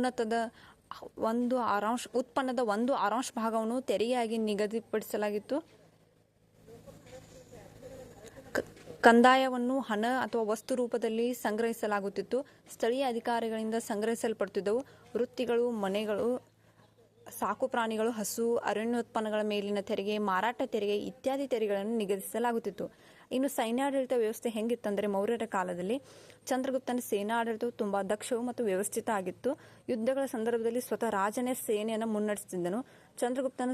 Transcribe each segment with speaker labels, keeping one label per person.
Speaker 1: ಉನ್ನತದ ಒಂದು ಆರಾಂಶ, ಉತ್ಪನ್ನದ ಒಂದು ಆರಾಂಶ ಭಾಗವನ್ನು ತೆರಿಗೆಯಾಗಿ ನಿಗದಿಪಡಿಸಲಾಗಿತ್ತು. ಕಂದಾಯವನ್ನು ಹಣ ಅಥವಾ ವಸ್ತು ರೂಪದಲ್ಲಿ ಸಂಗ್ರಹಿಸಲಾಗುತ್ತಿತ್ತು. ಸ್ಥಳೀಯ ಅಧಿಕಾರಿಗಳಿಂದ ಸಂಗ್ರಹಿಸಲ್ಪಡುತ್ತಿದ್ದವು. ವೃತ್ತಿಗಳು, ಮನೆಗಳು, ಸಾಕು ಪ್ರಾಣಿಗಳು, ಹಸು, ಅರಣ್ಯೋತ್ಪನ್ನಗಳ ಮೇಲಿನ ತೆರಿಗೆ, ಮಾರಾಟ ತೆರಿಗೆ ಇತ್ಯಾದಿ ತೆರಿಗೆಗಳನ್ನು ನಿಗದಿಸಲಾಗುತ್ತಿತ್ತು. ಇನ್ನು ಸೈನ್ಯಾಡಳಿತ ವ್ಯವಸ್ಥೆ ಹೆಂಗಿತ್ತಂದರೆ ಮೌರ್ಯರ ಕಾಲದಲ್ಲಿ ಚಂದ್ರಗುಪ್ತನ ಸೇನಾಡಳಿತವು ತುಂಬ ದಕ್ಷವು ಮತ್ತು ವ್ಯವಸ್ಥಿತ ಆಗಿತ್ತು. ಯುದ್ಧಗಳ ಸಂದರ್ಭದಲ್ಲಿ ಸ್ವತಃ ರಾಜನೇ ಸೇನೆಯನ್ನು ಮುನ್ನಡೆಸುತ್ತಿದ್ದನು ಚಂದ್ರಗುಪ್ತನ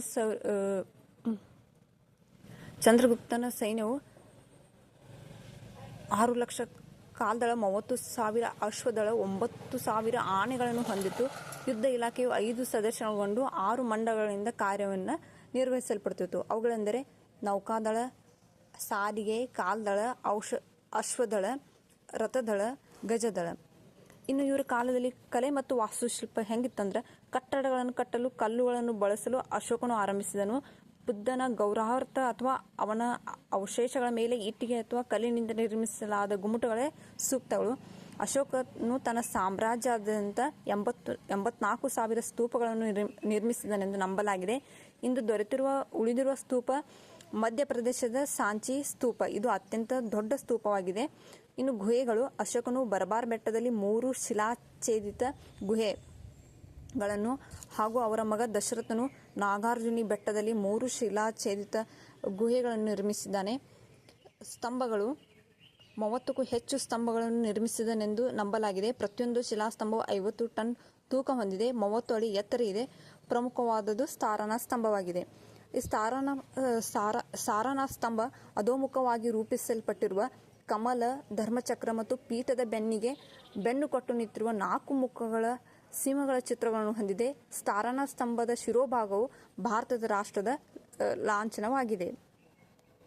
Speaker 1: ಚಂದ್ರಗುಪ್ತನ ಸೈನ್ಯವು ಆರು ಲಕ್ಷ ಕಾಲ್ದಳ ಮೂವತ್ತು ಸಾವಿರ ಅಶ್ವದಳ ಒಂಬತ್ತು ಸಾವಿರ ಆನೆಗಳನ್ನು ಹೊಂದಿತ್ತು. ಯುದ್ಧ ಇಲಾಖೆಯು ಐದು ಸದಸ್ಯಗೊಂಡು ಆರು ಮಂಡಲಗಳಿಂದ ಕಾರ್ಯವನ್ನು ನಿರ್ವಹಿಸಲ್ಪಡ್ತಿತ್ತು. ಅವುಗಳೆಂದರೆ ನೌಕಾದಳ ಸಾರಿಗೆ ಕಾಲ್ದಳ, ಔಷ, ಅಶ್ವದಳ, ರಥದಳ, ಗಜದಳ. ಇನ್ನು ಇವರ ಕಾಲದಲ್ಲಿ ಕಲೆ ಮತ್ತು ವಾಸ್ತುಶಿಲ್ಪ ಹೆಂಗಿತ್ತಂದ್ರೆ ಕಟ್ಟಡಗಳನ್ನು ಕಟ್ಟಲು, ಕಲ್ಲುಗಳನ್ನು ಬಳಸಲು ಅಶೋಕನು ಆರಂಭಿಸಿದನು. ಬುದ್ಧನ ಗೌರವಾರ್ಥ ಅಥವಾ ಅವನ ಅವಶೇಷಗಳ ಮೇಲೆ ಇಟ್ಟಿಗೆ ಅಥವಾ ಕಲ್ಲಿನಿಂದ ನಿರ್ಮಿಸಲಾದ ಗುಮ್ಮಟಗಳೇ ಸೂಕ್ತಗಳು. ಅಶೋಕನು ತನ್ನ ಸಾಮ್ರಾಜ್ಯಾದ್ಯಂತ ಎಂಬತ್ತು, ಎಂಬತ್ನಾಲ್ಕು ಸಾವಿರ ಸ್ತೂಪಗಳನ್ನು ನಿರ್- ನಿರ್ಮಿಸಿದನೆಂದು ನಂಬಲಾಗಿದೆ. ಇಂದು ದೊರೆತಿರುವ, ಉಳಿದಿರುವ ಸ್ತೂಪ ಮಧ್ಯಪ್ರದೇಶದ ಸಾಂಚಿ ಸ್ತೂಪ. ಇದು ಅತ್ಯಂತ ದೊಡ್ಡ ಸ್ತೂಪವಾಗಿದೆ. ಇನ್ನು ಗುಹೆಗಳು, ಅಶೋಕನು ಬರಬಾರ್ ಬೆಟ್ಟದಲ್ಲಿ ಮೂರು ಶಿಲಾಛೇದಿತ ಗುಹೆಗಳನ್ನು ಹಾಗೂ ಅವರ ಮಗ ದಶರಥನು ನಾಗಾರ್ಜುನಿ ಬೆಟ್ಟದಲ್ಲಿ ಮೂರು ಶಿಲಾಛೇದಿತ ಗುಹೆಗಳನ್ನು ನಿರ್ಮಿಸಿದ್ದಾನೆ. ಸ್ತಂಭಗಳು, ಮೂವತ್ತಕ್ಕೂ ಹೆಚ್ಚು ಸ್ತಂಭಗಳನ್ನು ನಿರ್ಮಿಸಿದನೆಂದು ನಂಬಲಾಗಿದೆ. ಪ್ರತಿಯೊಂದು ಶಿಲಾಸ್ತಂಭವು ಐವತ್ತು ಟನ್ ತೂಕ ಹೊಂದಿದೆ. ಮೂವತ್ತು ಅಡಿ ಎತ್ತರ ಇದೆ ಪ್ರಮುಖವಾದದ್ದು ಸ್ತಾರನ ಸ್ತಂಭವಾಗಿದೆ. ಈ ಸಾರನ ಸಾರ ಸಾರನಾಥ ಸ್ತಂಭ ಅಧೋಮುಖವಾಗಿ ರೂಪಿಸಲ್ಪಟ್ಟಿರುವ ಕಮಲ, ಧರ್ಮಚಕ್ರ ಮತ್ತು ಪೀಠದ ಬೆನ್ನಿಗೆ ಬೆನ್ನು ಕೊಟ್ಟು ನಿಂತಿರುವ ನಾಲ್ಕು ಮುಖಗಳ ಸಿಂಹಗಳ ಚಿತ್ರಗಳನ್ನು ಹೊಂದಿದೆ. ಸಾರನಾಥ ಸ್ತಂಭದ ಶಿರೋಭಾಗವು ಭಾರತದ ರಾಷ್ಟ್ರದ ಲಾಂಛನವಾಗಿದೆ.